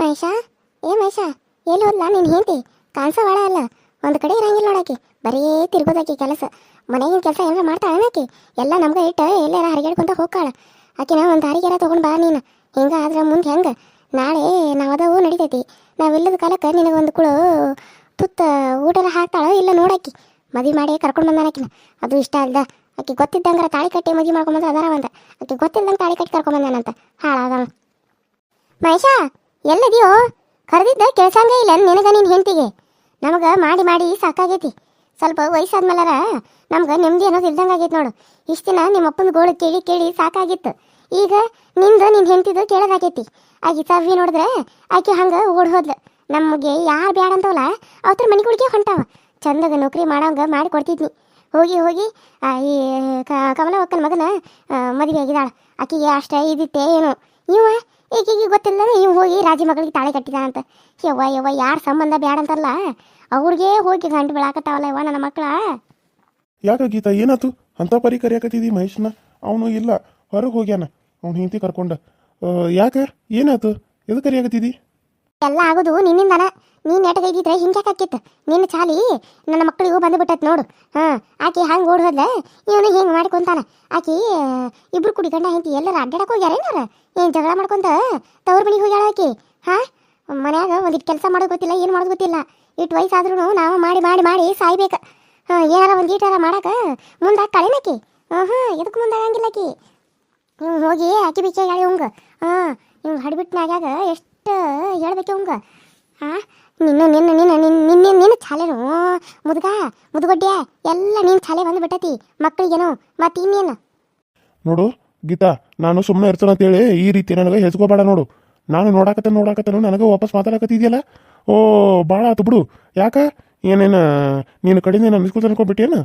ಮಹೇಶ? ಏ ಮಹೇಶ, ಎಲ್ಲಿ ಹೋದ್ಲ ನೀನು ಹೆಂಡತಿ? ಕಾಣಿಸೋವಾಳ ಅಲ್ಲ. ಒಂದು ಕಡೆ ಇರಂಗಿಲ್ಲ ನೋಡಾಕಿ. ಬರೀ ತಿರ್ಗೋದಾಕಿ ಕೆಲಸ. ಮನೆಗಿನ ಕೆಲಸ ಏನಾರ ಮಾಡ್ತಾಳೆ ಆಕಿ ಎಲ್ಲ ನಮ್ಗೆ ಇಟ್ಟು ಎಲ್ಲಾರ ಹರಿಗಾಡ್ಕೊಂತ ಹೋಗ್ಕಾಳ. ಆಕಿನ ಒಂದು ಹರಿಗೆರ ತೊಗೊಂಡು ಬಾ ನೀನು. ಹಿಂಗೆ ಆದ್ರೆ ಮುಂದೆ ಹೆಂಗೆ? ನಾಳೆ ನಾವದವು ನಡಿತೈತಿ. ನಾವಿಲ್ಲದ ಕಾಲಕ್ಕೆ ನಿನಗೊಂದು ಕುಳು ತುತ್ತ ಊಟರ ಹಾಕ್ತಾಳೋ ಇಲ್ಲ ನೋಡಾಕಿ. ಮದುವೆ ಮಾಡಿ ಕರ್ಕೊಂಡು ಬಂದಾನ ಆಕಿನ. ಅದು ಇಷ್ಟ ಅಲ್ದ. ಆಕಿ ಗೊತ್ತಿದ್ದಂಗಾರ ತಾಳಿ ಕಟ್ಟಿ ಮದುವೆ ಮಾಡ್ಕೊಂಬಂದ್ರೆ ಅದಾರ ಅಂತ ಆಕಿ ಗೊತ್ತಿದ್ದಂಗೆ ತಾಳಿ ಕಟ್ಟಿ ಕರ್ಕೊಂಬಂದಾನಂತ ಹಾಳಾದವ. ಮಹೇಶ? ಎಲ್ಲದಿಯೋ? ಕರೆದಿದ್ದ ಕೆಲ್ಸಂಗ ಇಲ್ಲ ನಿನಗ ನಿನ್ನ ಹೆಂಡತಿಗೆ? ನಮಗ ಮಾಡಿ ಮಾಡಿ ಸಾಕಾಗೈತಿ. ಸ್ವಲ್ಪ ವಯಸ್ಸಾದ್ಮೇಲಾರ ನಮ್ಗೆ ನೆಮ್ಮದಿ ಅನ್ನೋದು ಇಲ್ದಂಗೆ ನೋಡು. ಇಷ್ಟು ದಿನ ನಿಮ್ಮ ಅಪ್ಪನ ಗೋಳು ಕೇಳಿ ಕೇಳಿ ಸಾಕಾಗಿತ್ತು. ಈಗ ನಿಂದು ನಿನ್ನ ಹೆಂಡತಿದು ಕೇಳೋದಾಗೈತಿ. ಆಗಿ ಸವ್ವಿ ನೋಡಿದ್ರೆ ಆಕೆ ಹಂಗೆ ಓಡ್ ಹೋದ್ಲು. ನಮಗೆ ಯಾರು ಬ್ಯಾಡ ಅಂತವಲ್ಲ ಅವತ್ತರ ಮನೆ ಕುಡಿಕೆ ಹೊಂಟಾವ. ಚಂದಾಗ ನೌಕರಿ ಮಾಡೋಂಗೆ ಮಾಡಿ ಕೊಡ್ತಿದ್ನಿ. ಹೋಗಿ ಹೋಗಿ ಈ ಕಮಲ ಒಕ್ಕನ ಮಗನ ಮದುವೆ ಆಗಿದ್ದಾಳೆ ಆಕೆಗೆ ಅಷ್ಟೇ ಇದಿತ್ತೆ ಏನು. ಇವ ಈಕಿಗೆ ಗೊತ್ತಿಲ್ಲ ಇವ್ ಹೋಗಿ ರಾಜಿ ಮಗಳಿಗೆ ತಾಳೆ ಕಟ್ಟಿದಾನಂತ. ಯವ್ವ ಯವ್ವ ಯಾರ ಸಂಬಂಧ ಬ್ಯಾಡ ಅಂತಲ್ಲ ಅವ್ರಿಗೆ ಹೋಗಿ ಗಂಟು ಬೆಳಾಕತ್ತಾವಲ್ಲ ಯವ್ವ ನನ್ನ ಮಕ್ಕಳ ಯಾಕ ಗೀತಾ ಏನಾತು? ಅಂತ ಪರಿ ಕರಿಯಾಕತ್ತಿದಿ ಮಹೇಶನ? ಅವನು ಇಲ್ಲ ಹೊರಗೆ ಹೋಗ್ಯಾನ. ಅವ್ನು ಹಿಂತಿ ಕರ್ಕೊಂಡ. ಆ, ಯಾಕ? ಏನಾತು? ಎದು ಕರಿಯಾಕತ್ತಿದಿ? ಎಲ್ಲ ಆಗೋದು ನಿನ್ನಿಂದನ. ನೀನ್ ನೆಟಗೈದಿದ್ರೆ ಹಿಂಗ್ಯಾಕ್ ಆಕಿತ್ತು ನಿನ್ನ ಚಾಲಿ ನನ್ನ ಮಕ್ಕಳಿಗೂ ಬಂದ್ಬಿಟ್ಟತ್ ನೋಡು. ಹಾ ಆಕಿ ಹಂಗೆ ಓಡ್ ಹೋದ್ಲ ಇವನು ಹಿಂಗೆ ಮಾಡ್ಕೊಂತಾನ. ಆಕಿ ಆ, ಇಬ್ರು ಕುಡಿ ಗಂಡ ಹೆಂಡತಿ ಎಲ್ಲರ ಅಡ್ಡಾಡಕ್ ಹೋಗ್ಯಾರ ಏನ್ ಜಗಳ ಮಾಡ್ಕೊಂತ ತವ್ರ ಮನೆಗೆ ಹೋಗ್ಯಾಳ ಆಕಿ? ಹಾ? ಮನ್ಯಾಗ ಒಂದಿಟ್ಟು ಕೆಲಸ ಮಾಡೋದು ಗೊತ್ತಿಲ್ಲ, ಏನು ಮಾಡೋದು ಗೊತ್ತಿಲ್ಲ. ಇಟ್ಟು ವಯಸ್ಸಾದ್ರೂ ನಾವು ಮಾಡಿ ಮಾಡಿ ಮಾಡಿ ಸಾಯ್ಬೇಕು. ಹಾಂ, ಏನಾರ ಒಂದು ಈಟಾರ ಮಾಡಕ್ಕೆ ಮುಂದೆ ಆಕಿ? ಹಾಂ ಹಾಂ ಎದಕ್ಕೆ ಮುಂದಾಗಂಗಿಲ್ಲ ಆಕಿ? ಹ್ಞೂ ಹೋಗಿ ಆಕಿ ಬಿಚ್ಚ ಹೇಳಿ ಹಂಗೆ ಹಾಂ, ಇವ್ ಹಡ್ಬಿಟ್ನಾಗ್ಯಾಗ ಎಷ್ಟು ಹೇಳ್ಬೇಕು ಹಂಗೆ ಹಾಂ, ನಿನ್ನ ನಿನ್ನ ನಿನ್ನ ನಿನ್ನ ನಿನ್ನ ನಿನ್ನ ಛಾಲೆನು ಮುದುಗ, ಮುದುಗೊಡ್ಡ್ಯ, ಎಲ್ಲ ನಿನ್ನ ಛಾಲೆ ಬಂದು ಬಿಟ್ಟತಿ ಮಕ್ಕಳಿಗೇನು ಮತ್ತೆ ಇನ್ನೇನು? ನೋಡು ಗೀತಾ, ನಾನು ಸುಮ್ಮನೆ ಇರ್ತಾನ ಅಂತೇಳಿ ಈ ರೀತಿ ನನಗೆ ಹೆಚ್ಕೋಬೇಡ ನೋಡು. ನಾನು ನೋಡಾಕತ್ತ ನೋಡಾಕತ್ತೇನು, ನನಗೆ ವಾಪಸ್ ಮಾತಾಡಕತ್ತಿದೆಯಲ್ಲ? ಓ ಭಾಳ ಆತು ಬಿಡು. ಯಾಕ? ಏನೇನು, ನೀನು ಕಡಿಮೆ ನಾನು ನಿಸ್ಕೊತ ಅನ್ಕೊಂಡ್ಬಿಟ್ಟೇನು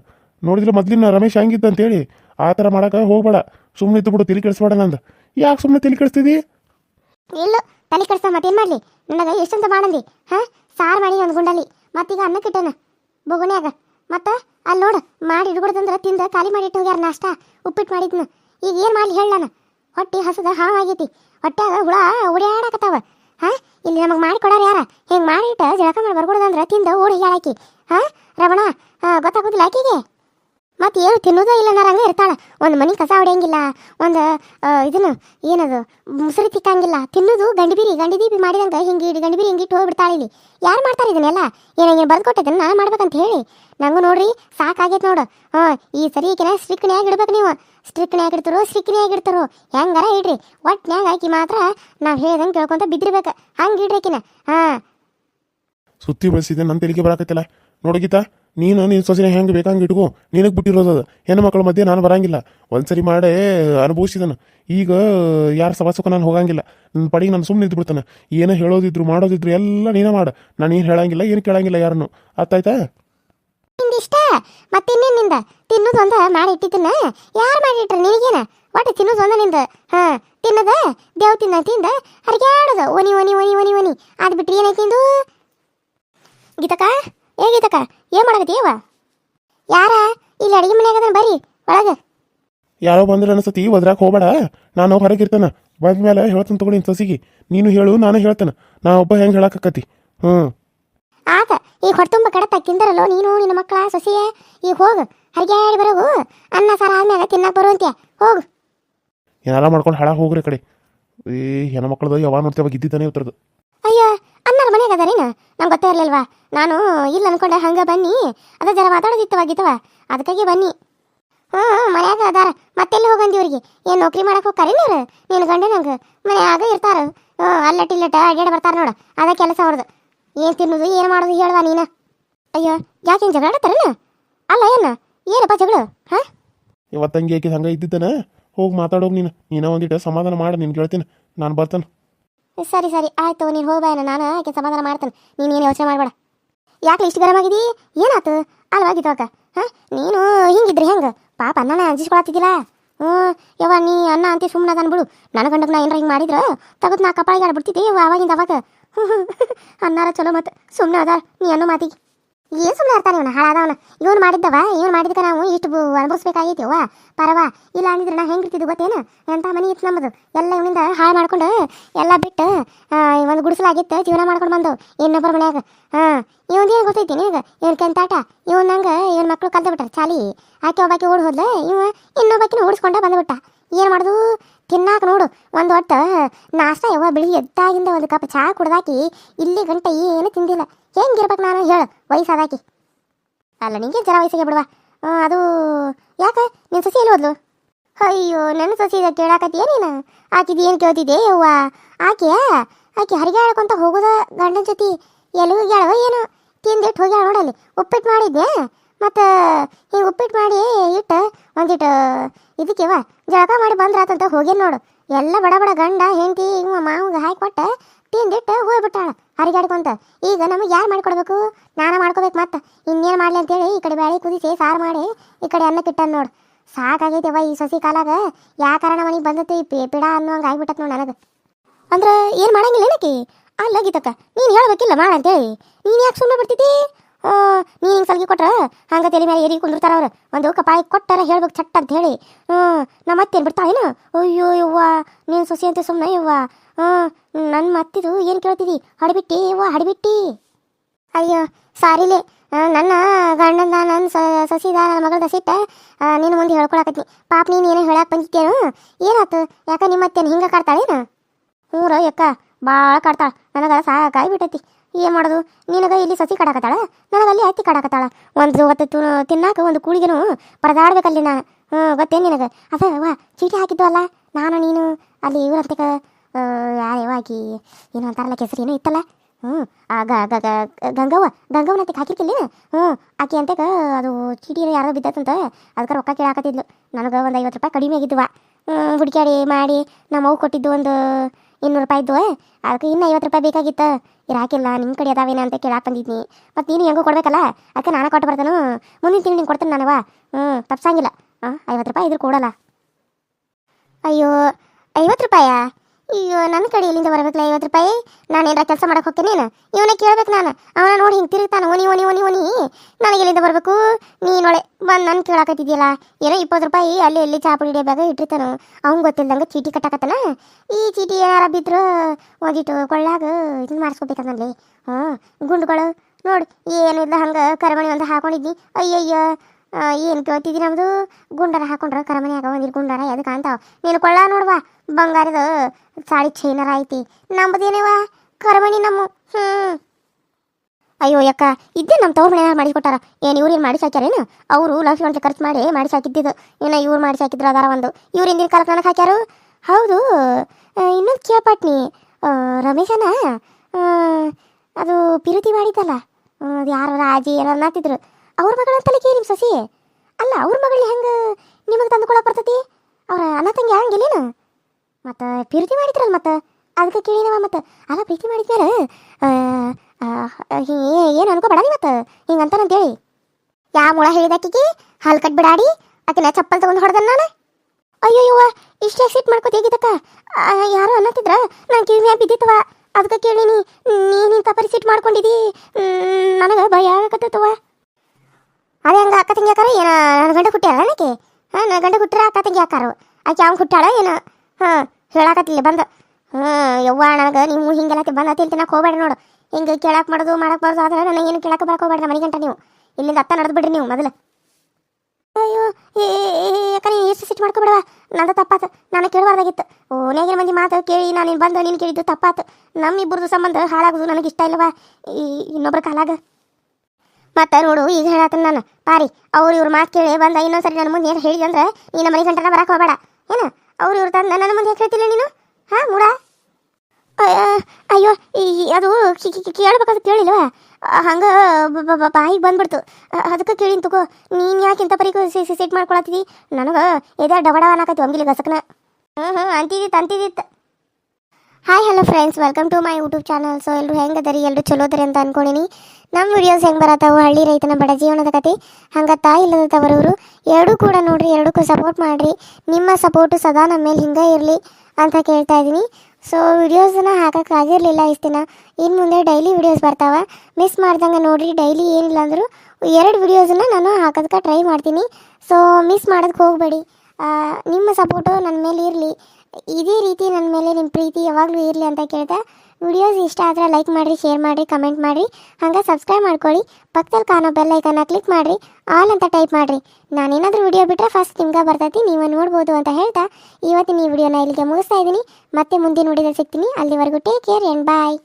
ನೋಡಿದ್ರೆ ಮೊದ್ಲಿನ ರಮೇಶ್ ಹಂಗಿದ್ದ ಅಂತೇಳಿ, ಆ ಥರ ಮಾಡಕ್ಕೆ ಹೋಗ್ಬೇಡ. ಸುಮ್ಮನೆ ಇದ್ದು ಬಿಡು ತಲೆ ಕೆಡಿಸ್ಬೇಡ ನಂದು. ಯಾಕೆ ಸುಮ್ಮನೆ ತಲೆ ಕೆಡಿಸ್ತಿದಿ? ಇಲ್ಲ, ತಲೆ ಮತ್ತೆ ಮತ್ತೇನು ಮಾಡಲಿ? ನನಗೆ ಎಷ್ಟಂತ ಮಾಡಲಿ ಹಾಂ? ಸಾರು ಮಾಡಿ ಒಂದು ಗುಂಡಲ್ಲಿ. ಮತ್ತೀಗ ಅನ್ನಕ್ಕಿಟ್ಟನ ಬೊಗುನ್ಯಾಗ ಮತ್ತು ಅಲ್ಲಿ ನೋಡು, ಮಾಡಿ ಇಡ್ಬಿಡ್ದಂದ್ರೆ ತಿಂದ ಖಾಲಿ ಮಾಡಿ ಇಟ್ಟು ಹೋಗ್ಯಾರ ನಾಷ್ಟ. ಉಪ್ಪಿಟ್ಟು ಮಾಡಿದ್ನ. ಈಗ ಏನು ಮಾಡಲಿ ಹೇಳ ನಾನು. ಹೊಟ್ಟೆ ಹಸದ ಹಾವಾಗೈತಿ. ಅದ ಹುಳ ಓಡ್ಯಾಡಕತ್ತಾವ. ಹಾ? ಇಲ್ಲಿ ನಮಗೆ ಮಾಡಿ ಕೊಡಾರ ಯಾರ? ಹಿಂಗೆ ಮಾಡಿಟ್ಟ ಜಳಕ ಮಾಡಿ ಬರ್ಕೊಡ್ದಂದ್ರೆ ತಿಂದ ಓಡಿ ಹೇಳಾಕಿ. ಹಾ? ರಮಣ ಗೊತ್ತಾಗುದಿಲ್ಲ ಗೊತ್ತಾಗೋದಿಲ್ಲ ಆಕಿಗೆ? ಮತ್ತೆ ಏನು ತಿನ್ನೋದೇ ಇಲ್ಲ ನಾರಂಗ ಇರ್ತಾಳ. ಒಂದು ಮನೆ ಕಸ ಹೊಡೆಯಂಗಿಲ್ಲ, ಒಂದು ಇದನ್ನು, ಏನದು, ಮುಸುರಿ ತಿಕ್ಕಂಗಿಲ್ಲ. ತಿನ್ನೋದು ಗಂಡಿಬೀರಿ ಗಂಡಿದೀಪಿ ಮಾಡಿದಂಗೆ ಹಿಂಗೆ ಇಡಿ ಗಂಡಿಬೀರಿ ಹಿಂಗಿಟ್ಟು ಹೋಗ್ಬಿಡ್ತಾಳೆ ಇಲ್ಲಿ. ಯಾರು ಮಾಡ್ತಾರೆ ಇದನ್ನೆಲ್ಲ ಏನಾಗ ಬರ್ದು ಕೊಟ್ಟಿದ್ದನ್ನು ನಾನು ಮಾಡ್ಬೇಕಂತ ಹೇಳಿ. ನಂಗೂ ನೋಡ್ರಿ, ಸಾಕಾಗೈತೆ ನೋಡು. ಹಾಂ, ಈ ಸರಿ ಈಕಿನ ಸ್ಟ್ರಿಕ್ನ್ಯಾಗ ಇಡ್ಬೇಕು ನೀವು. ಸ್ಟ್ರಿಕ್ನ್ಯಾಗ ಇಡ್ತಾರೋ ಸ್ಟ್ರಿಕ್ನ್ಯಾಗ ಇಡ್ತಾರೋ. ಹೆಂಗಾರ ಇಡ್ರಿ. ಒಟ್ನ್ಯಾಗ ಆಕಿ ಮಾತ್ರ ನಾವು ಹೇಳ್ದಂಗೆ ಕೇಳ್ಕೊಂತ ಬಿದ್ದಿರ್ಬೇಕು. ಹಂಗೆ ಇಡ್ರಿ ಆಕಿನ ಹಾಂ. ಸುತ್ತಿ ಬೆಳೆಸಿದೆ ನನ್ನ ತೆಲಿಗೆ ಬರಾಕತ್ತಿಲ್ಲ ನೋಡು ಗೀತಾ. ನೀನು ನಿನ್ನ ಸೊಸಿನ ಹೆಂಗೆ ಬೇಕಂಗೆ ಇಟ್ಕೋ. ನಿನಗೆ ಬಿಟ್ಟಿರೋದು ಹೆಣ್ಣು ಮಕ್ಕಳ ಮಧ್ಯೆ ನಾನು ಬರಂಗಿಲ್ಲ. ಒಂದ್ಸರಿ ಮಾಡೇ ಅನುಭವಿಸಿದನು. ಈಗ ಯಾರ ಸವಾಸಕ್ಕೂ ನಾನು ಹೋಗಂಗಿಲ್ಲ. ನನ್ನ ಪಡಿಗೆ ನಾನು ಸುಮ್ಮನೆ ಇದ್ದು ಬಿಡ್ತಾನೆ ಏನೋ ಹೇಳೋದಿದ್ರು ಮಾಡೋದಿದ್ರು ಎಲ್ಲ ನೀನೇ ಮಾಡು. ನಾನು ಏನು ಹೇಳಂಗಿಲ್ಲ, ಏನು ಕೇಳಂಗಿಲ್ಲ ಯಾರನ್ನು. ಅರ್ಥಾಯ್ತಾ? ನಿಂದಿಷ್ಟ ಮತ್ತೆ ನಿಂದ? ತಿನ್ನೋದು ಒಂದ ಮಾಡಿ ಇಟ್ಟಿದ್ದನ್ನ? ಯಾರು ಮಾಡಿಟ್ರ ನಿನಗೇನ? ಒಟ್ಟು ತಿನ್ನೋದು ಒಂದ ನಿಂದ? ಹಾ, ತಿನ್ನದ? ದೇವ್ ತಿನ್ನ ತಿಂದ ಹರಿಗಾಡೋದು. ಒನಿ ಒನಿ ಒನಿ ಒನಿ ಒನಿ ಅದು ಬಿಟ್ರಿ ಏನೈತಿ ನಿಂದು? ಗೀತಕ್ಕ? ಏ ಏನ್ ಮಾಡಕತ್ತೀವ ಯಾರ? ಇಲ್ಲಿ ಅಡಿಗೆ ಮನ್ಯಾಗ ಬರಿ ಬರ್ರಿ ಒಳಗ. ಯಾರೋ ಬಂದ್ರೆ ಅನ್ಸತಿ ಒದ್ರಾಕ್ ಹೋಗ್ಬೇಡ. ನಾನು ಹೊರಗಿರ್ತಾನ ಬಂದ ಮೇಲೆ ಹೇಳ್ತಾನೆ ತಗೊಳ್ಳಿ ಸೊಸಿಗೆ. ನೀನು ಹೇಳು ನಾನು ಹೇಳ್ತಾನೆ. ನಾ ಒಬ್ಬ ಹೆಂಗೆ ಹೇಳಕತ್ತಿ? ಹ್ಞೂ ಆತ ಈಗ ಹೊರತುಂಬ ಕಡತ ತಿಂದರಲ್ಲೋ ನೀನು ನಿನ್ನ ಮಕ್ಕಳ ಸೊಸೆಯ? ಈಗ ಹೋಗು ಹರಿಗಾಡಿ ಬರೋಗು. ಅನ್ನ ಸಾರ ಆದ್ಮ್ಯಾಗ ತಿನ್ನಕ್ ಅಂತ ಹೋಗು. ಏನಾರ ಮಾಡ್ಕೊಂಡು ಹಾಳಾಗಿ ಹೋಗ್ರಿ ಕಡೆ ಕಡೆ. ಈ ಮಕ್ಕಳದ ಯಾವಾಗ ನೋಡ್ತೇವಾಗ ಇದ್ದಿದ್ದಾನೆ ಉತ್ತರದು ಅನ್ನಾರ ಮನೆಯಾಗ ಅದಾರೇನ ನಂಗೆ ಗೊತ್ತೇ ಇರಲಿಲ್ವಾ? ನಾನು ಇಲ್ಲ ಅನ್ಕೊಂಡೆ, ಹಂಗೆ ಬನ್ನಿ. ಅದ ಜರ ಮಾತಾಡೋದಿತ್ತವಾಗಿತ್ತವ ಅದಕ್ಕಾಗಿ ಬನ್ನಿ. ಹ್ಞೂ ಮನ್ಯಾಗ ಅದಾರ. ಮತ್ತೆಲ್ಲಿ ಹೋಗಂದಿ ಅವ್ರಿಗೆ ಏನು ನೌಕರಿ ಮಾಡಕ್ಕೆ ಹೋಗ್ತಾರೆ ನೀರು ನೀನು ಗಂಡೆ ನಂಗೆ. ಮನ್ಯಾಗ ಇರ್ತಾರ. ಹ್ಞೂ ಅಲ್ಲಟ್ ಇಲ್ಲಟ ಅಡ್ಡಾಡಿ ಬರ್ತಾರೆ ನೋಡು. ಅದ ಕೆಲಸ ಅವ್ರದ್ದು ಏನು ತಿನ್ನೋದು, ಏನು ಮಾಡೋದು ಹೇಳ್ದ ನೀನು? ಅಯ್ಯೋ, ಯಾಕೆ ಜಗಳ ಅಲ್ಲ, ಏನು? ಏನಪ್ಪ ಜಗಳ? ಹಾಂ? ಇವತ್ತಂಗೆ ಏಕೆ ಹಂಗೆ ಇದ್ದಿದ್ದಾನೆ? ಹೋಗಿ ಮಾತಾಡೋಗಿ ನೀನು. ನೀನ ಒಂದಿಟ್ಟು ಸಮಾಧಾನ ಮಾಡಿ, ನಿನ್ಗೆ ಹೇಳ್ತೀನಿ. ನಾನು ಬರ್ತಾನೆ. ಸರಿ ಸರಿ. ಆಯ್ತು ನೀನು ಹೋಗ್ಬೇನ ನಾನು ಆಕೆ ಸಮಾಧಾನ ಮಾಡ್ತೇನೆ. ನೀನು ಏನು ಯೋಚನೆ ಮಾಡಬೇಡ. ಯಾಕೆ ಇಷ್ಟು ಗರಂ ಆಗಿದಿ? ಏನಾತು? ಅಲ್ವಾಗಿದ್ದವಾಗ ಹಾಂ? ನೀನು ಹಿಂಗಿದ್ರಿ ಹೆಂಗೆ? ಪಾಪ ಅನ್ನನ ಅಂಜಿಸ್ಕೊಳತ್ತಿದ್ದಿಲ್ಲ. ಹ್ಞೂ. ಯವ್ವ, ನೀ ಅನ್ನ ಅಂತ ಸುಮ್ಮನೆ ಅದನ್ನು ಬಿಡು. ನನ್ನ ಗಂಡಕ್ಕೆ ನಾ ಏನಾರ ಹಿಂಗೆ ಮಾಡಿದ್ರ, ತೆಗೆದು ನಾ ಕಪಾಳಿಗೆ ಬಿಡ್ತಿದ್ದೆ ಅವಾಗಿಂದ ಅವಾಗ. ಹ್ಞೂ ಅನ್ನಾರ ಚಲೋ ಮತ್ತೆ ಸುಮ್ಮನೆ ಅದಾರ. ನೀ ಅನ್ನೋ ಮಾತಿಗೆ. ಏನು ಸುಮ್ಮನೆ ಇರ್ತಾನೆ ಇವನು? ಹಾಳಾದವನ. ಇವನು ಮಾಡಿದ್ದವ, ಇವನು ಮಾಡಿದ್ಕ ನಾವು ಇಷ್ಟು ಅನುಭವಿಸ್ಬೇಕಾಗೈತಿವ ಪರವ. ಇಲ್ಲ ಅಂದಿದ್ರೆ ನಾ ಹೆಂಗಿರ್ತಿದ್ದು ಗೊತ್ತೇನು? ಎಂಥ ಮನೆ ಇತ್ತು ನಮ್ಮದು ಎಲ್ಲ ಇವನಿಂದ ಹಾಳು ಮಾಡ್ಕೊಂಡು, ಎಲ್ಲ ಬಿಟ್ಟು ಒಂದು ಗುಡಿಸಲಾಗಿತ್ತು, ಜೀವನ ಮಾಡ್ಕೊಂಡು ಬಂದು ಇನ್ನೊಬ್ಬರ ಮನ್ಯಾಗ. ಹಾಂ ಇವನ್ ಏನು ಗೊತ್ತೈತಿ ನಿನಗೆ? ಇವನ್ ಕೆಂತಾಟ. ಇವನ್ ನಂಗೆ ಇವನ್ ಮಕ್ಳು ಕಲ್ತು ಬಿಟ್ಟಾರ ಚಾಲಿ. ಆಕೆ ಒಬ್ಬಾಕಿ ಓಡ್ ಹೋದ್ಲ, ಇವ ಇನ್ನೊಬ್ಬಾಕಿನ ಓಡಿಸ್ಕೊಂಡ ಬಂದ್ಬಿಟ್ಟ. ಏನು ಮಾಡುದು? ತಿನ್ನಾಕ ನೋಡು. ಒಂದು ಒಟ್ಟು ನಾಷ್ಟ ಯಾವ ಬೆಳಿಗ್ಗೆ ಎದ್ದಾಗಿಂದ ಒಂದು ಕಪ್ ಚಹಾ ಕುಡ್ದಾಕಿ, ಇಲ್ಲಿ ಗಂಟೆ ಏನು ತಿಂದಿಲ್ಲ. ಹೆಂಗಿರ್ಬೇಕು ನಾನು? ಹೇಳು. ವಯಸ್ಸಾದಾಕಿ ಅಲ್ಲ ನಿಂಗೆ ಜರ ವಯಸ್ಸಿಗೆ ಬಿಡುವ? ಅದು ಯಾಕೆ? ನಿನ್ನ ಸಸಿ ಎಲ್ಲಿ ಹೋದ್ಲು? ಅಯ್ಯೋ, ನನ್ನ ಸಸಿ ಇದ ಕೇಳಾಕತ್ತೀಯ ನೀನು ಆಕಿದು ಏನು ಕೇಳ್ತಿದ್ದೆ? ಯವ್ವ. ಆಕೆ ಆಕೆ ಹರಿಗಾಡ್ಕೊಂತ ಹೋಗೋದ ಗಂಡನ ಜೊತೆ? ಎಲ್ಲಿ ಏನು? ತಿಂದಿಟ್ಟು ಹೋಗ್ಯಾಳ ನೋಡಲ್ಲಿ. ಉಪ್ಪಿಟ್ಟು ಮಾಡಿದ್ದೆ. ಮತ್ತು ಹಿಂಗೆ ಉಪ್ಪಿಟ್ಟು ಮಾಡಿ ಇಟ್ಟು ಒಂದಿಟ್ಟು ಇದಕ್ಕೆವ ಜಳಕ ಮಾಡಿ ಬಂದ್ರಾತಂತ ಹೋಗ್ಯಾನ ನೋಡು. ಎಲ್ಲ ಬಡ ಬಡ ಗಂಡ, ಹೆಂಡತಿ ಮಾವಿಗೆ ಹಾಕಿ ಕೊಟ್ಟ ತಿಂದಿಟ್ಟು ಹೋಗ್ಬಿಟ್ಟಾಳ. ಹರಿಗಾಡ್ಕೊಂತ. ಈಗ ನಮಗೆ ಯಾರು ಮಾಡ್ಕೊಡ್ಬೇಕು? ನಾನು ಮಾಡ್ಕೋಬೇಕು ಮತ್ತೆ. ಇನ್ನೇನು ಮಾಡ್ಲಿ ಅಂತೇಳಿ ಈ ಕಡೆ ಬ್ಯಾಳಿ ಕುದಿಸಿ ಸಾರು ಮಾಡಿ ಈ ಕಡೆ ಅನ್ನ ಇಟ್ಟಾನ ನೋಡು. ಸಾಕಾಗೈತೆವ ಈ ಸಸಿ ಕಾಲಾಗ. ಯಾ ಕಾರಣ ಮನೆಗೆ ಬಂದತಿ? ಪಿ ಪಿಡ ಅನ್ನೋಂಗೆ ಆಗ್ಬಿಟ್ಟತ್ ನೋಡಿ ನನಗೆ. ಅಂದ್ರೆ ಏನು ಮಾಡಂಗಿಲ್ಲ ಏನಕ್ಕೆ? ಅಲ್ಲ ನೀನು ಹೇಳ್ಬೇಕಿಲ್ಲ ಮಾಡ ಅಂತೇಳಿ. ನೀನು ಯಾಕೆ ಸುಮ್ಮನೆ ಬಿಡ್ತಿದ್ದಿ? ನೀನು ಹಿಂಗೆ ಸಲ್ಗಿ ಕೊಟ್ರ? ಹಂಗೆ ತಲೆ ಮೇಲೆ ಏರಿ ಕುಂದಿರ್ತಾರ ಅವ್ರು. ಒಂದು ಕಪಾಯಿ ಕೊಟ್ಟಾರ ಹೇಳ್ಬೇಕು ಚಟ್ ಅಂತ ಹೇಳಿ ಹ್ಞೂ ನಮ್ಮ ಅತ್ತೇನು ಬಿಡ್ತಾಳೇನು? ಅಯ್ಯೋ ಯವ್ವ, ನೀನು ಸೊಸಿ ಅಂತ ಸುಮ್ಮನೆ ಯವ್ವ. ಹ್ಞೂ ನನ್ನ ಮತ್ತಿದು ಏನು ಕೇಳ್ತಿದ್ದಿ ಹಡಿಬಿಟ್ಟಿ ಓ ಹಡಿಬಿಟ್ಟಿ. ಅಯ್ಯೋ ಸಾರಿಲೆ. ನನ್ನ ಗಂಡನ ನನ್ನ ಸಸಿದ ನನ್ನ ಸಿಟ್ಟ ಆ, ನೀನು ಮುಂದೆ ಹೇಳ್ಕೊಳಕತ್ನಿ ಪಾಪ ನೀನು ಏನೋ ಹೇಳಕ್ಕೆ ಬಂದಿತ್ತೇನು ಏನಾಯ್ತು ಯಾಕ ನಿಮ್ಮ ಅತ್ತೇನು ಹಿಂಗೆ ಕಾಡ್ತಾಳೇನು? ರೋ ಯಕ್ಕ ಭಾಳ ಕಾಡ್ತಾಳ. ನನಗೆ ಸಾಕಾಗಿ ಬಿಟ್ಟೈತಿ. ಏನು ಮಾಡೋದು? ನಿನಗೆ ಇಲ್ಲಿ ಸಸಿ ಕಡಾಕತ್ತಾಳ? ನನಗೆ ಅಲ್ಲಿ ಹತ್ತಿ ಕಡಾಕತ್ತಾಳ. ಒಂದು ಹೊತ್ತು ತಿನ್ನಾಕ ಒಂದು ಕೂಳಿಗೆನು ಪರದಾಡ್ಬೇಕಲ್ಲಿ ನಾ ಹ್ಞೂ ಗೊತ್ತೇನು ನಿನಗೆ? ಅದ ವಾ ಚೀಟಿ ಹಾಕಿದ್ದು ಅಲ್ಲ ನಾನು ನೀನು ಅಲ್ಲಿ ಇವ್ರಂತಕ ಆಕಿ ಏನು ಅಂತಾರಲ್ಲ, ಕೆಸರು ಏನೋ ಇತ್ತಲ್ಲ? ಹ್ಞೂ ಆಗ ಗಂಗವ್ವ, ಗಂಗವ್ವನ ಅಂತ ಹಾಕಿರ್ಕಿಲ್ಲ ಹ್ಞೂ ಆಕಿ ಅಂತಕ ಅದು ಚೀಟಿ ಯಾರೋ ಬಿದ್ದತ್ತಂತ ಅದಕ್ಕೆ ರೊಕ್ಕ ಕೇಳಾಕತ್ತಿದ್ಲು ನನಗೆ ಒಂದು ಐವತ್ತು ರೂಪಾಯಿ ಕಡಿಮೆ ಆಗಿದ್ದುವ ಹುಡುಕ್ಯಾಡಿ ಮಾಡಿ, ನಮ್ಮ ಅವ್ವ ಕೊಟ್ಟಿದ್ದು ಒಂದು ಇನ್ನೂರು ರೂಪಾಯಿ ಇದ್ವು. ಅದಕ್ಕೆ ಇನ್ನೂ ಐವತ್ತು ರೂಪಾಯಿ ಬೇಕಾಗಿತ್ತು. ಇರಾಕಿಲ್ಲ ನಿಮ್ಮ ಕಡೆ ಅದಾವೇನ ಅಂತ ಕೇಳಾಕ್ ಬಂದಿದ್ನಿ. ಮತ್ತು ನೀನು ಹೆಂಗೋ ಕೊಡಬೇಕಲ್ಲ? ಅದಕ್ಕೆ ನಾನು ಕೊಟ್ಟು ಬರ್ತಾನು. ಮುಂದಿನ ತಿಂಗಳು ನಿಂಗೆ ಕೊಡ್ತೇನೆ ನಾನವ ಹ್ಞೂ ತಪ್ಸಂಗಿಲ್ಲ. ಹಾಂ ಐವತ್ತು ರೂಪಾಯಿ ಇದ್ರು ಕೊಡಲ್ಲ. ಅಯ್ಯೋ, ಐವತ್ತು ರೂಪಾಯಾ? ಅಯ್ಯೋ ನನ್ನ ಕಡೆ ಇಲ್ಲಿಂದ ಬರ್ಬೇಕಲ್ಲ ಐವತ್ತು ರೂಪಾಯಿ? ನಾನು ಏನಾರ ಕೆಲಸ ಮಾಡಕ್ಕೆ ಹೋಗ್ತೇನೇನು ಇವನೇ ಕೇಳ್ಬೇಕು ನಾನು. ಅವನ ನೋಡಿ ಹಿಂಗೆ ತಿರುಗ್ತಾನೆ, ಓನಿ ಓನಿ ಓನಿ ಓನಿ. ನನಗೆ ಇಲ್ಲಿಂದ ಬರಬೇಕು? ನೀನೊಳೆ ಬಂದು ನನ್ನ ಕೇಳಾಕತ್ತಿದ್ಯಲ್ಲ? ಏನೋ ಇಪ್ಪತ್ತು ರೂಪಾಯಿ ಅಲ್ಲಿ ಎಲ್ಲಿ ಚಾಪುಡಿ ಹಿಡಿಯಬೇಕು ಇಟ್ಟಿರ್ತಾನು. ಅವ್ನು ಗೊತ್ತಿಲ್ದಂಗೆ ಚೀಟಿ ಕಟ್ಟಾಕತ್ತಾನ? ಈ ಚೀಟಿ ಏನಾರ ಬಿದ್ರು ಒಂದಿಟ್ಟು ಕೊಳ್ಳಾಗ ಇದನ್ನ ಮಾಡಿಸ್ಕೋಬೇಕಂದಲ್ಲಿ ಹಾಂ ಗುಂಡುಗಳು ನೋಡಿ ಏನಿಲ್ಲ ಹಂಗೆ ಕರಮಣಿ ಒಂದು ಹಾಕೊಂಡಿದ್ನಿ. ಅಯ್ಯಯ್ಯ ಏನು ಕೇಳ್ತಿದ್ದಿ ನಮ್ಮದು ಗುಂಡರ ಹಾಕೊಂಡ್ರ, ಕರಮನ್ಯಾಗ ಒಂದಿರು ಗುಂಡರ ಎದಕ್ಕೆ ಅಂತಾವ? ನೀನು ಕೊಳ್ಳ ನೋಡುವ, ಬಂಗಾರದ ಸಾಡಿ ಚೈನರ ಐತಿ. ನಂಬದೇನವ? ಕರಮಣಿ ನಮ್ಮ ಹ್ಞೂ ಅಯ್ಯೋ ಯಕ್ಕ, ಇದ್ದೇ ನಮ್ಮ ತವ್ರ ಮನೆಯಾಗ ಮಾಡಿ ಕೊಟ್ಟಾರ. ಏನು ಇವ್ರು ಏನು ಮಾಡಿ ಸಾಕ್ಯಾರೇನು ಅವರು ಲಕ್ಷ ಗಂಟೆ ಖರ್ಚು ಮಾಡಿ ಮಾಡಿ ಸಾಕಿದ್ದಿದ್ದು ಏನೋ ಇವ್ರು ಮಾಡಿ ಸಾಕಿದ್ರು ಅದಾರ ಒಂದು. ಇವ್ರು ಹಿಂದಿನ ಕಾಲಕ್ಕೆ ನನಗೆ ಹಾಕ್ಯಾರು? ಹೌದು ಇನ್ನೊಂದು ಕೇಳ್ಪಟ್ನಿ. ರಮೇಶನ? ಅದು ಪಿರುತಿ ಮಾಡಿದ್ದಲ್ಲ. ಅದು ಯಾರು ರಾಜಿ ಏನೋ ಅನ್ನತ್ತಿದ್ರು ಅವ್ರ ಮಗಳ ಕೇಳಿ ನಿಮ್ಮ ಸಸಿ. ಅಲ್ಲ, ಅವ್ರ ಮಗಳು ಹೆಂಗೆ ನಿಮಗೆ ತಂದುಕೊಳಕ್ಕೆ ಬರ್ತೈತಿ? ಅವ್ರ ಅಣ್ಣ ತಂಗಿ ಹಂಗಿಲ್ಲೇನು ಮತ್ತು ಪ್ರೀತಿ ಮಾಡಿದ್ರಲ್ಲ ಮತ್ತು? ಅದಕ್ಕೆ ಕೇಳಿದವ ಮತ್ತು. ಅಲ್ಲ, ಪ್ರೀತಿ ಮಾಡಿದ್ಮೇಲೆ ಏನು ಅನ್ಕೋಬೇಡ ನೀ ಮತ್ತು? ಹಿಂಗೆ ಅಂತಾನಂತೇಳಿ. ಯಾ ಮುಳ ಹೇಳಿದಾಕಿಗೆ ಹಾಲು ಕಟ್ಬಿಡಾಡಿ, ಆಕಿನ ಚಪ್ಪಲ್ ತಗೊಂಡು ಹೊಡೆದನ್ ನಾನು? ಅಯ್ಯೋಯ್ಯವ್ವ, ಇಷ್ಟೇ ಎಕ್ಸಿಟ್ ಮಾಡ್ಕೋತ ಹೇಗಿದ್ದಕ್ಕ? ಯಾರು ಅನ್ನತ್ತಿದ್ರ, ನಾನು ಕಿವಿ ಮ್ಯಾಗ ಬಿದ್ದಿತ್ತವ ಅದಕ್ಕೆ ಕೇಳಿನಿ ನೀನಿಂತ ಪರಿಸಿಟ್ ಮಾಡ್ಕೊಂಡಿದಿ. ನನಗೆ ಭಯ ಆಗಕತ್ತವ ಅದೇ ಹಂಗ ಅಕ್ಕ ತಂಗಿ ಆಕಾರ ಏನ ನನ್ನ ಗಂಡ ಹುಟ್ಟ್ಯಾಳ ನನಗೆ ಹಾಂ ನನ್ನ ಗಂಡ ಹುಟ್ಟಿರ ಅಕ್ಕ ತಂಗಿ ಆಕಾರು ಆಕೆ ಅವ್ನು ಹುಟ್ಟಾಳ ಏನು? ಹಾಂ, ಹೇಳಾಕತ್ತಿಲ್ಲ, ಬಂದು. ಹ್ಞೂ ಯವ್ವ, ನನಗೆ ನೀವು ಹಿಂಗೆಲ್ಲ ಬಂದ ತಿನ್ನಕ್ಕೆ ಹೋಗ್ಬೇಡ ನೋಡು. ಹಿಂಗೆ ಕೇಳಕ್ಕೆ ಮಾಡೋದು ಮಾಡಕ್ಕೆ ಬರೋದು ಆದ್ರೆ ನನಗೆ ಏನು ಕೇಳಕ್ಕೆ ಬರಕ್ಕೆ ಹೋಗ್ಬೇಡ ಮನೆ ಗಂಟ ನೀವು. ಇಲ್ಲಿಂದ ಅತ್ತ ನಡೆದು ಬಿಡ್ರಿ ನೀವು, ಮೊದಲು. ಅಯ್ಯೋ ಯಾಕ ನೀನು ಎಷ್ಟು ಸಿಟ್ಟು ಮಾಡ್ಕೊಬಿಡವ? ನಂದು ತಪ್ಪಾತು, ನಾನು ಕೇಳಬಾರ್ದಾಗಿತ್ತು. ಓನ್ಯಾಗಿನ ಮಂದಿ ಮಾತು ಕೇಳಿ, ನೀನು ಬಂದು ನೀನು ಕೇಳಿದ್ದು ತಪ್ಪಾತು. ನಮ್ಮಿಬ್ಬರದು ಸಂಬಂಧ ಹಾಳಾಗೋದು ನನಗೆ ಇಷ್ಟ ಇಲ್ಲವಾ? ಈ ಇನ್ನೊಬ್ಬರ ಕಾಲಾಗ. ಮತ್ತೆ ನೋಡು, ಈಗ ಹೇಳತ್ತನ ನಾನು. ಪಾರಿ, ಅವ್ರು ಇವ್ರ ಮಾತು ಕೇಳಿ ಬಂದ ಇನ್ನೊಂದ್ಸರಿ ನನ್ನ ಮುಂದೆ ಏನು ಹೇಳಿದಂದ್ರೆ ನೀನು ಮನೆ ಗಂಟನ ಬರಕ್ಕೆ ಹೋಗಬೇಡ. ಏನು? ಅವ್ರು ಇವ್ರ ತಂದು ನನ್ನ ಮುಂದೆ ಯಾಕೆ ಹೇಳ್ತಿಲ್ಲ ನೀನು? ಹಾಂ, ಮೂಡ? ಅಯ್ಯೋ ಅದು ಕೇಳ್ಬೇಕಂತ ಕೇಳಿಲ್ವ? ಹಂಗೆ ಬಾಯಿಗೆ ಬಂದ್ಬಿಡ್ತು. ಅದಕ್ಕೆ ಕೇಳಿನ ತಗೋ, ನೀನು ಯಾಕೆ ಇಂಥ ಪರಿ ಸೆಟ್ ಮಾಡ್ಕೊಳತ್ತಿದಿ? ನನಗೆ ಎದೆ ಡಬಡವ ಅನ್ನಕತ್ತಿ ಒಮ್ಗಿಲಿ ಗಸಕ್ನ. ಹ್ಞೂ ಹ್ಞೂ ಅಂತಿದ್ದಿತ್ತು ಅಂತಿದ್ದಿತ್ತು hi hello friends welcome to my YouTube channel so ಎಲ್ಲರೂ ಹೆಂಗದರಿ? ಎಲ್ಲರೂ ಚಲೋದರಿ ಅಂತ ಅನ್ಕೊಂಡಿನಿ. ನಮ್ಮ ವಿಡಿಯೋಸ್ ಹೆಂಗೆ ಬರತ್ತಾವು? ಹಳ್ಳಿ ರೈತನ ಬಡ ಜೀವನದ ಕತೆ? ಹಂಗೆ ತಾಯಿ ಇಲ್ಲದ ತವರವರು ಎರಡೂ ಕೂಡ ನೋಡ್ರಿ, ಎರಡಕ್ಕೂ ಸಪೋರ್ಟ್ ಮಾಡಿರಿ. ನಿಮ್ಮ ಸಪೋರ್ಟು ಸದಾ ನಮ್ಮ ಮೇಲೆ ಹಿಂಗೆ ಇರಲಿ ಅಂತ ಕೇಳ್ತಾ ಇದ್ದೀನಿ ಸೊ ವಿಡಿಯೋಸನ್ನ ಹಾಕೋಕ್ಕಾಗಿರಲಿಲ್ಲ ಇಷ್ಟು ದಿನ. ಇನ್ನು ಮುಂದೆ ಡೈಲಿ ವಿಡಿಯೋಸ್ ಬರ್ತಾವೆ. ಮಿಸ್ ಮಾಡ್ದಂಗೆ ನೋಡಿರಿ ಡೈಲಿ ಏನಿಲ್ಲ ಅಂದರೂ ಎರಡು ವಿಡಿಯೋಸನ್ನ ನಾನು ಹಾಕೋದಕ್ಕೆ ಟ್ರೈ ಮಾಡ್ತೀನಿ. ಸೊ ಮಿಸ್ ಮಾಡೋದಕ್ಕೆ ಹೋಗಬೇಡಿ. ನಿಮ್ಮ ಸಪೋರ್ಟು ನನ್ನ ಮೇಲೆ ಇರಲಿ. ಇದೇ ರೀತಿ ನನ್ನ ಮೇಲೆ ಪ್ರೀತಿ ಯಾವಾಗಲೂ ಇರಲಿ ಅಂತ ಕೇಳ್ತಾ ವಿಡಿಯೋಸ್ ಇಷ್ಟ ಆದರೆ ಲೈಕ್ ಮಾಡಿರಿ ಶೇರ್ ಮಾಡಿರಿ ಕಮೆಂಟ್ ಮಾಡಿರಿ. ಹಾಗೆ ಸಬ್ಸ್ಕ್ರೈಬ್ ಮಾಡ್ಕೊಳ್ಳಿ ಪಕ್ಕದಲ್ಲಿ ಕಾಣೋ ಬೆಲ್ ಐಕನ್ನ ಕ್ಲಿಕ್ ಮಾಡಿರಿ. ಆಲ್ ಅಂತ ಟೈಪ್ ಮಾಡಿರಿ. ನಾನೇನಾದರೂ ವಿಡಿಯೋ ಬಿಟ್ಟರೆ ಫಸ್ಟ್ ನಿಮ್ಗೆ ಬರ್ತೈತಿ, ನೀವು ನೋಡ್ಬೋದು ಅಂತ ಹೇಳ್ತಾ. ಇವತ್ತಿನ ಈ ವಿಡಿಯೋನ ಇಲ್ಲಿಗೆ ಮುಗಿಸ್ತಾ ಇದ್ದೀನಿ. ಮತ್ತೆ ಮುಂದಿನ ವಿಡಿಯೋದಲ್ಲಿ ಸಿಗ್ತೀನಿ. ಅಲ್ಲಿವರೆಗೂ ಟೇಕ್ ಕೇರ್ ಆ್ಯಂಡ್ ಬಾಯ್